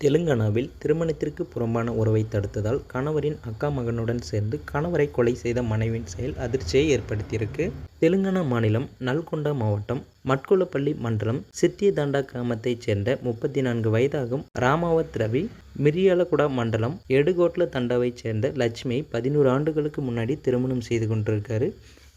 தெலுங்கானாவில் திருமணத்திற்கு புறம்பான உறவை தடுத்ததால் கணவரின் அக்கா மகனுடன் சேர்ந்து கணவரை கொலை செய்த மனைவியின் செயல் அதிர்ச்சியை ஏற்படுத்தியிருக்கு. தெலுங்கானா மாநிலம் நல்கொண்டா மாவட்டம் மட்குளப்பள்ளி மண்டலம் சித்தியதாண்டா கிராமத்தைச் சேர்ந்த முப்பத்தி நான்கு வயதாகும் ராமாவத் ரவி மிரியாலகுடா மண்டலம் எடுகோட்ல தண்டாவைச் சேர்ந்த லட்சுமி பதினோரு ஆண்டுகளுக்கு முன்னாடி திருமணம் செய்து கொண்டிருக்காரு.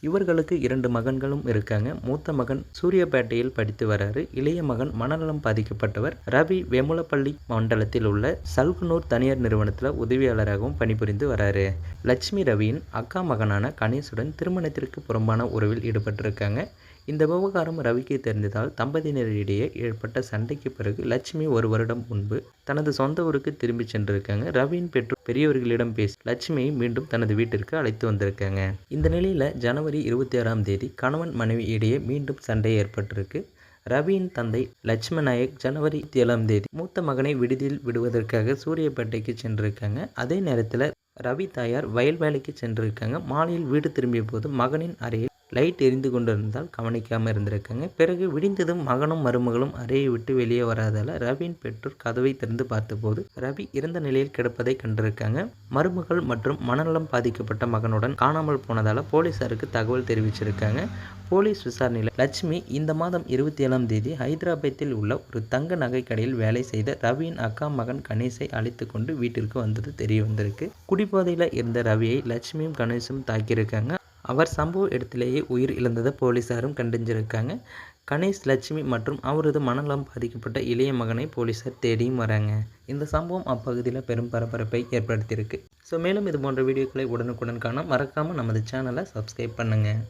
இவர்களுக்கு இரண்டு மகன்களும் இருக்காங்க. மூத்த மகன் சூரியப்பேட்டையில் படித்து வராரு. இளைய மகன் மனநலம் பாதிக்கப்பட்டவர். ரவி வெமுலப்பள்ளி மண்டலத்தில் உள்ள சல்குனூர் தனியார் நிறுவனத்தில் உதவியாளராகவும் பணிபுரிந்து வராரு. லட்சுமி ரவியின் அக்கா மகனான கணேசுடன் திருமணத்திற்கு புறம்பான உறவில் ஈடுபட்டிருக்காங்க. இந்த விவகாரம் ரவிக்கு தெரிந்ததால் தம்பதியினரிடையே ஏற்பட்ட சண்டைக்கு பிறகு லட்சுமி ஒரு வருடம் முன்பு தனது சொந்த ஊருக்கு திரும்பி சென்றிருக்காங்க. ரவியின் பெற்றோர் பெரியவர்களிடம் பேசி லட்சுமியை மீண்டும் தனது வீட்டிற்கு அழைத்து வந்திருக்காங்க. இந்த நிலையில் ஜனவரி இருபத்தி ஆறாம் தேதி கணவன் மனைவி இடையே மீண்டும் சண்டை ஏற்பட்டிருக்கு. ரவியின் தந்தை லட்சுமி நாயக் ஜனவரி ஏழாம் தேதி மூத்த மகனை விடுதியில் விடுவதற்காக சூரியப்பேட்டைக்கு சென்றிருக்காங்க. அதே நேரத்தில் ரவி தாயார் வயல் வேலைக்கு சென்றிருக்காங்க. மாலையில் வீடு திரும்பிய போது மகனின் அறையில் லைட் எரிந்து கொண்டிருந்தால் கவனிக்காமல் இருந்திருக்காங்க. பிறகு விடிந்ததும் மகனும் மருமகளும் அறையை விட்டு வெளியே வராதால் ரவியின் பெற்றோர் கதவை திறந்து பார்த்தபோது ரவி இறந்த நிலையில் கிடப்பதை கண்டிருக்காங்க. மருமகள் மற்றும் மனநலம் பாதிக்கப்பட்ட மகனுடன் காணாமல் போனதால் போலீசாருக்கு தகவல் தெரிவிச்சிருக்காங்க. போலீஸ் விசாரணையில் லட்சுமி இந்த மாதம் இருபத்தி ஏழாம் தேதி ஹைதராபாத்தில் உள்ள ஒரு தங்க நகை கடையில் வேலை செய்த ரவியின் அக்கா மகன் கணேஷை அழைத்து கொண்டு வீட்டிற்கு வந்தது தெரிய வந்திருக்கு. குடிப்பாதையில் இருந்த ரவியை லட்சுமியும் கணேஷும் தாக்கியிருக்காங்க. அவர் சம்பவ இடத்திலேயே உயிர் இழந்ததை போலீசாரும் கண்டறிஞ்சிருக்காங்க. கணேஷ் லட்சுமி மற்றும் அவரது மனநலம் பாதிக்கப்பட்ட இளைய மகனை போலீசார் தேடியும் வராங்க. இந்த சம்பவம் அப்பகுதியில் பெரும் பரபரப்பை ஏற்படுத்தியிருக்கு. ஸோ மேலும் இது போன்ற வீடியோக்களை உடனுக்குடன் காண மறக்காமல் நமது சேனலை சப்ஸ்கிரைப் பண்ணுங்கள்